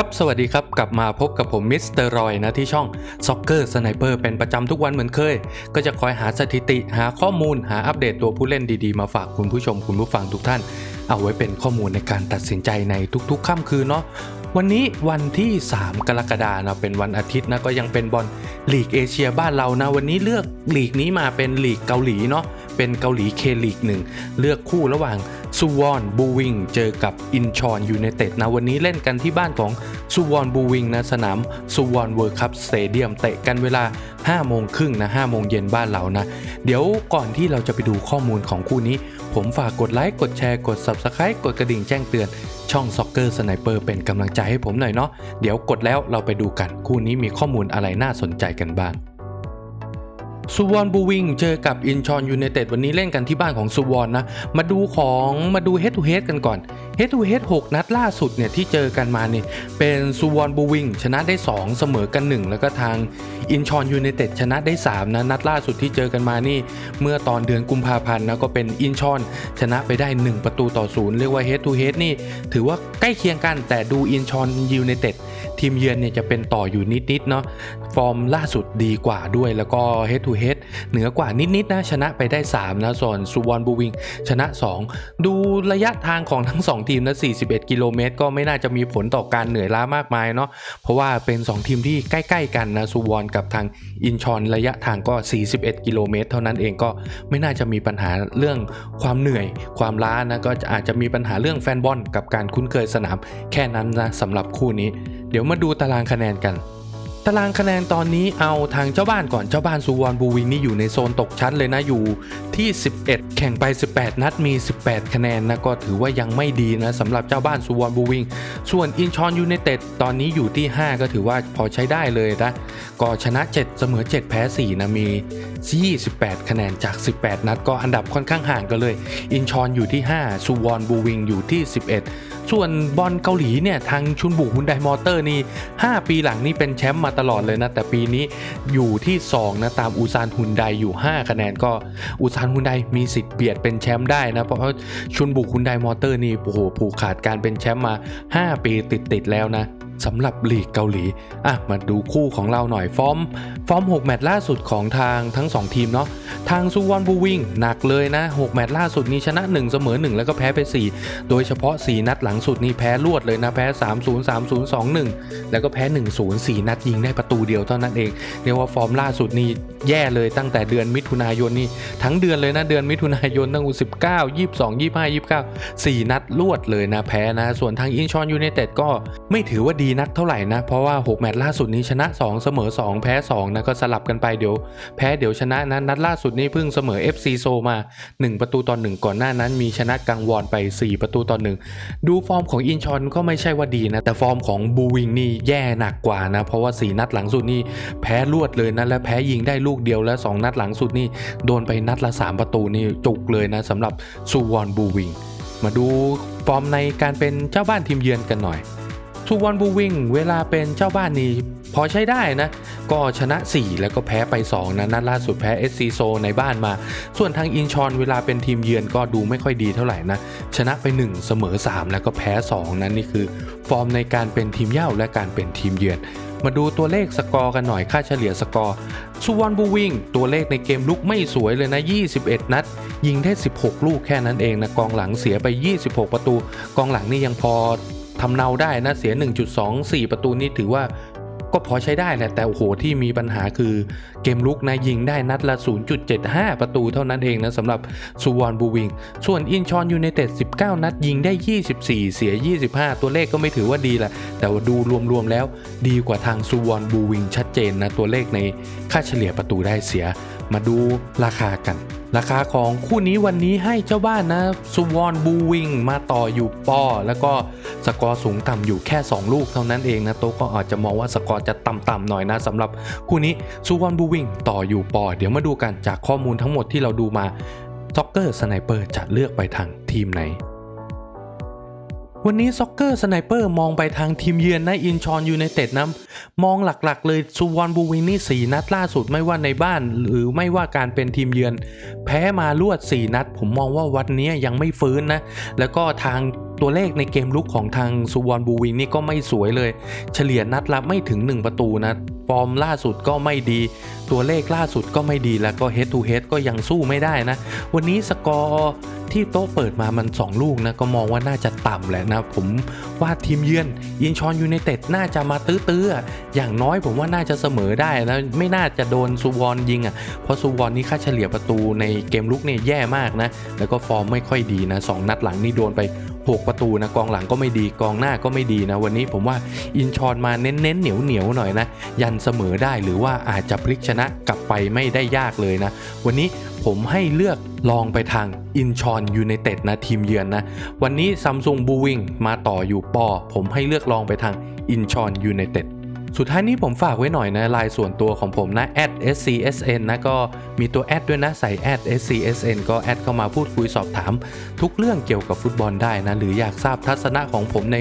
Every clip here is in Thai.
ครับ สวัสดีครับ กลับมาพบกับผมมิสเตอร์รอยนะที่ช่องซ็อกเกอร์สไนเปอร์เป็นประจำทุกวันเหมือนเคย ก็จะคอยหาสถิติ หาข้อมูล หาอัปเดตตัวผู้เล่นดีๆ มาฝากคุณผู้ชมคุณผู้ฟังทุกท่าน เอาไว้เป็นข้อมูลในการตัดสินใจในทุกๆค่ำคืนเนาะ วันนี้วันที่ 3 กรกฎานะเป็นวันอาทิตย์นะก็ยังเป็นบอลลีกเอเชียบ้านเรานะวันนี้เลือกลีกนี้มาเป็นลีกเกาหลีเนาะเป็นเกาหลีเคลีกหนึ่งเลือกคู่ระหว่างซูวอนบูวิงเจอกับอินชอนยูไนเต็ดนะวันนี้เล่นกันที่บ้านของซูวอนบูวิงนะสนามซูวอนเวิร์คัพสเตเดียมเตะกันเวลา 5 โมงครึ่งนะ5โมงเย็นบ้านเรานะ เดี๋ยวก่อนที่เราจะไปดูข้อมูลของคู่นี้ ผมฝากกดไลค์ กดแชร์ กด Subscribe กดกระดิ่งแจ้งเตือน ช่อง Soccer Sniper เป็นกำลังใจให้ผมหน่อยเนาะ เดี๋ยวกดแล้วเราไปดูกัน คู่นี้มีข้อมูลอะไรน่าสนใจกันบ้างซูวอนบูวิงเจอกับอินชอนยูเนเต็ดวันนี้เล่นกันที่บ้านของซูวอนนะ มาดูของมาดูเฮดทูเฮดกันก่อน เฮดทูเฮด6นัดล่าสุดเนี่ยที่เจอกันมาเนี่ยเป็นซูวอนบูวิงชนะได้ 2 เสมอกัน 1 แล้วก็ทางอินชอนยูไนเต็ดชนะได้ 3 นะนัดล่าสุดที่เจอกันมานี่เมื่อตอนเดือนกุมภาพันธ์นะก็เป็นอินชอนชนะไปได้ 1 ประตูต่อศูนย์เรียกว่าเฮดทูเฮดนี่ถือว่าใกล้เคียงกันแต่ดูอินชอนยูไนเต็ดทีมเยือนเนี่ยจะเป็นต่ออยู่นิดๆเนาะ ฟอร์มล่าสุดดีกว่าด้วยแล้วก็ head to head เหนือกว่านิดๆนะชนะไปได้ 3 นะส่วนซูวอนบูวิงชนะ 2 ดูระยะทางของทั้ง 2 ทีมนะ 41 กิโลเมตร ก็ไม่น่าจะมีผลต่อการเหนื่อยล้ามากมายเนาะเพราะว่าเป็น 2 ทีมที่ใกล้ ๆ กันนะซูวอนกับทางอินชอนระยะทางก็ 41 กิโลเมตร เท่านั้นเองก็ไม่น่าจะมีปัญหาเรื่องความเหนื่อย ความล้านะก็อาจจะมีปัญหาเรื่องแฟนบอลกับการคุ้นเคยสนามแค่นั้นนะสำหรับคู่นี้ เดี๋ยวมาดูตารางคะแนนกัน ตารางคะแนนตอนนี้เอาทางเจ้าบ้านก่อนเจ้าบ้านซูวอนบูวิงนี่อยู่ในโซนตกชั้นเลยนะอยู่ที่ 11 แข่งไป 18 นัดมี 18 คะแนนนะก็ถือว่ายังไม่ดีนะสำหรับเจ้าบ้านซูวอนบูวิงส่วนอินชอนยูไนเต็ดตอนนี้อยู่ที่ 5 ก็ถือว่าพอใช้ได้เลยนะก็ชนะ 7 เสมอ 7 แพ้ 4 นะมี 28 คะแนนจาก 18 นัดก็อันดับค่อนข้างห่างกันเลย อินชอนอยู่ที่5ซูวอนบูวิงอยู่ที่ 11 ส่วนบอลเกาหลีเนี่ยทางชุนบุฮุนไดมอเตอร์นี่ 5 ปีหลังนี่เป็นแชมป์มาตลอดเลยนะ แต่ปีนี้อยู่ที่ 2 นะ ตามอูซานฮุนไดอยู่ 5 คะแนนก็อูซานฮุนไดมีสิทธิ์เบียดเป็นแชมป์ได้นะ เพราะชุนบุฮุนไดมอเตอร์นี่โอ้โหผูกขาดการเป็นแชมป์มา 5 ปีติดๆแล้วนะ สำหรับลีกเกาหลีอะมาดูคู่ของเราหน่อยฟอร์มฟอร์ม 6 แมตช์ล่าสุดของทางทั้ง 2 ทีมเนาะทางซูวอนบูวิงหนักเลยนะ 6 แมตช์ล่าสุดนี้ชนะ 1 เสมอ 1 แล้วก็แพ้ไป 4 โดยเฉพาะ 4 นัดหลังสุดนี่แพ้รวดเลยนะแพ้ 3 0 3 0 2 1 แล้วก็แพ้ 1 0 4 นัดยิงได้ประตูเดียวเท่านั้นเองเรียกว่าฟอร์มล่าสุดนี่แย่เลยตั้งแต่เดือนมิถุนายนนี่ทั้งเดือนเลยนะเดือนมิถุนายนตั้งแต่19 22 25 29 4นัดรวดเลยนะแพ้นะ ส่วนทางอินชอนยูไนเต็ดก็ไม่ถือว่าดีนักเท่าไหร่นะ เพราะว่า 6 แมตช์ล่าสุดนี้ชนะ 2 เสมอ 2 แพ้2นะก็สลับกันไปเดี๋ยว แพ้เดี๋ยวชนะนะนัดล่าสุดนี้เพิ่งเสมอ FC โซมา 1 ประตูต่อ1ก่อนหน้านั้นมีชนะกังวอนไป 4 ประตูต่อ1ดูฟอร์มของอินชอนก็ไม่ใช่ว่าดีนะ แต่ฟอร์มของบูวิงนี่แย่หนักกว่านะเพราะว่า 4 นัดหลังสุดนี่แพ้รวดเลยนะและแพ้ยิงได้ลลูกเดียวและ 2 นัดหลังสุดนี่โดนไปนัดละ 3 ประตูนี่จุกเลยนะสำหรับซูวอนบูวิง มาดูฟอร์มในการเป็นเจ้าบ้านทีมเยือนกันหน่อยซูวอนบูวิงเวลาเป็นเจ้าบ้านนี่พอใช้ได้นะ ก็ชนะ 4 แล้วก็แพ้ไป 2 นะนัดล่าสุดแพ้ SC โซในบ้านมา ส่วนทางอินชอนเวลาเป็นทีมเยือนก็ดูไม่ค่อยดีเท่าไหร่นะ ชนะไป 1 เสมอ 3 แล้วก็แพ้ 2 นั่นนี่คือ ฟอร์มในการเป็นทีมเย่าและการเป็นทีมเยือน มาดูตัวเลขสกอร์กันหน่อยค่าเฉลี่ยสกอร์ซูวอนบูวิงตัวเลขในเกมลุกไม่สวยเลยนะ 21 นัด ยิงได้ 16 ลูกแค่นั้นเองนะกองหลังเสียไป 26 ประตู กองหลังนี่ยังพอทำเนาได้นะเสีย 1.24 ประตูนี่ถือว่า ก็พอใช้ได้แหละแต่โอ้โหที่มีปัญหาคือเกมลุกนะยิงได้นัดละ 0.75 ประตูเท่านั้นเองนะสำหรับซูวอนบูวิง ส่วนอินชอนยูไนเต็ด 19 นัดยิงได้ 24 เสีย 25 ตัวเลขก็ไม่ถือว่าดีแหละแต่ว่าดูรวมๆแล้ว ดีกว่าทางซูวอนบูวิงชัดเจนนะตัวเลขในค่าเฉลี่ยประตูได้เสีย มาดูราคากัน ราคาของคู่นี้วันนี้ให้เจ้าบ้านนะซูวอนบูวิงมาต่ออยู่ปอ แล้วก็สกอร์สูงต่ำอยู่แค่ 2 ลูกเท่านั้นเองนะโต๊ะก็อาจจะมองว่าสกอร์จะต่ำๆหน่อยนะสำหรับคู่นี้ซูวอนบูวิงต่ออยู่ปอ เดี๋ยวมาดูกันจากข้อมูลทั้งหมดที่เราดูมาซ็อกเกอร์สไนเปอร์จะเลือกไปทางทีมไหน วันนี้ซ็อกเกอร์สไนเปอร์มองไปทางทีมเยือนในอินชอนยูไนเต็ดนะมองหลักๆ เลยซูวอนบูวินนี่ 4 นัดล่าสุดไม่ว่าในบ้าน หรือไม่ว่าการเป็นทีมเยือน แพ้มารวด 4 นัด ผมมองว่าวันนี้ยังไม่ฟื้นนะ แล้วก็ทางตัวเลขในเกมลุกของทางซูวอนบูวิงนี่ก็ไม่สวยเลย เฉลี่ยนัดละไม่ถึง 1 ประตูนะฟอร์มล่าสุดก็ไม่ดี ตัวเลขล่าสุดก็ไม่ดีแล้วก็ head to head ก็ยังสู้ไม่ได้นะ วันนี้สกอร์ ที่โต๊ะเปิดมามัน 2 ลูกนะก็มองว่าน่าจะต่ำแหละนะผมว่าทีมเยือนอินชอนยูไนเต็ดน่าจะมาตื้อๆอะอย่างน้อยผมว่าน่าจะเสมอได้นะไม่น่าจะโดนซูวอนยิงอะเพราะซูวอนนี่ค่าเฉลี่ยประตูในเกมลุกเนี่ยแย่มากนะแล้วก็ฟอร์มไม่ค่อยดีนะสองนัดหลังนี่โดนไป 6 ประตูนะกองหลังก็ไม่ดีกองหน้าก็ไม่ดีนะ วันนี้ผมว่าอินชอนมาเน้นๆเหนียวเหนียวหน่อยนะ ยันเสมอได้หรือว่าอาจจะพลิกชนะกลับไปไม่ได้ยากเลยนะ วันนี้ ผมให้เลือกลองไปทางอินชอนยูไนเต็ดนะทีมเยือนนะ วันนี้ซัมซุงบูวิงมาต่ออยู่ปอ ผมให้เลือกลองไปทางอินชอนยูไนเต็ด สุดท้ายนี้ผมฝากไว้หน่อยนะลน์ส่วนตัวของผมนะ @scsn นะก็มีตัวแอดด้วยนะใส่ @scsn ก็แอดเข้ามาพูดคุยสอบถาม ทุกเรื่องเกี่ยวกับฟุตบอลได้นะ หรืออยากทราบทัศนะของผมใน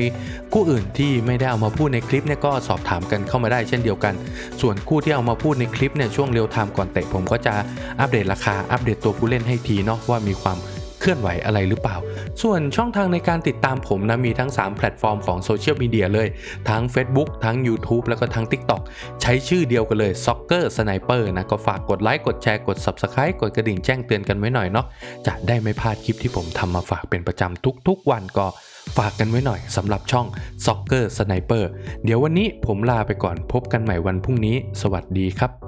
คู่อื่นที่ไม่ได้เอามาพูดในคลิปเนี่ยก็สอบถามกันเข้ามาได้เช่นเดียวกัน ส่วนคู่ที่เอามาพูดในคลิปเนี่ยช่วงเรียวไทม์ก่อนเตะผมก็จะอัปเดตราคาอัปเดตตัวผู้เล่นให้ทีเนาะว่ามีความ เคลื่อนไหวอะไรหรือเปล่า ส่วนช่องทางในการติดตามผมนะมีทั้ง 3 แพลตฟอร์มของโซเชียลมีเดียเลย ทั้ง Facebook ทั้ง YouTube แล้วก็ทั้ง TikTok ใช้ชื่อเดียวกันเลย Soccer Sniper นะก็ฝากกดไลค์กดแชร์กด Subscribe กดกระดิ่งแจ้งเตือนกันไว้หน่อยเนาะจะได้ไม่พลาดคลิปที่ผมทำมาฝากเป็นประจำทุกๆ วันก็ฝากกันไว้หน่อยสำหรับช่อง Soccer Sniper เดี๋ยววันนี้ผมลาไปก่อนพบกันใหม่วันพรุ่งนี้ สวัสดีครับ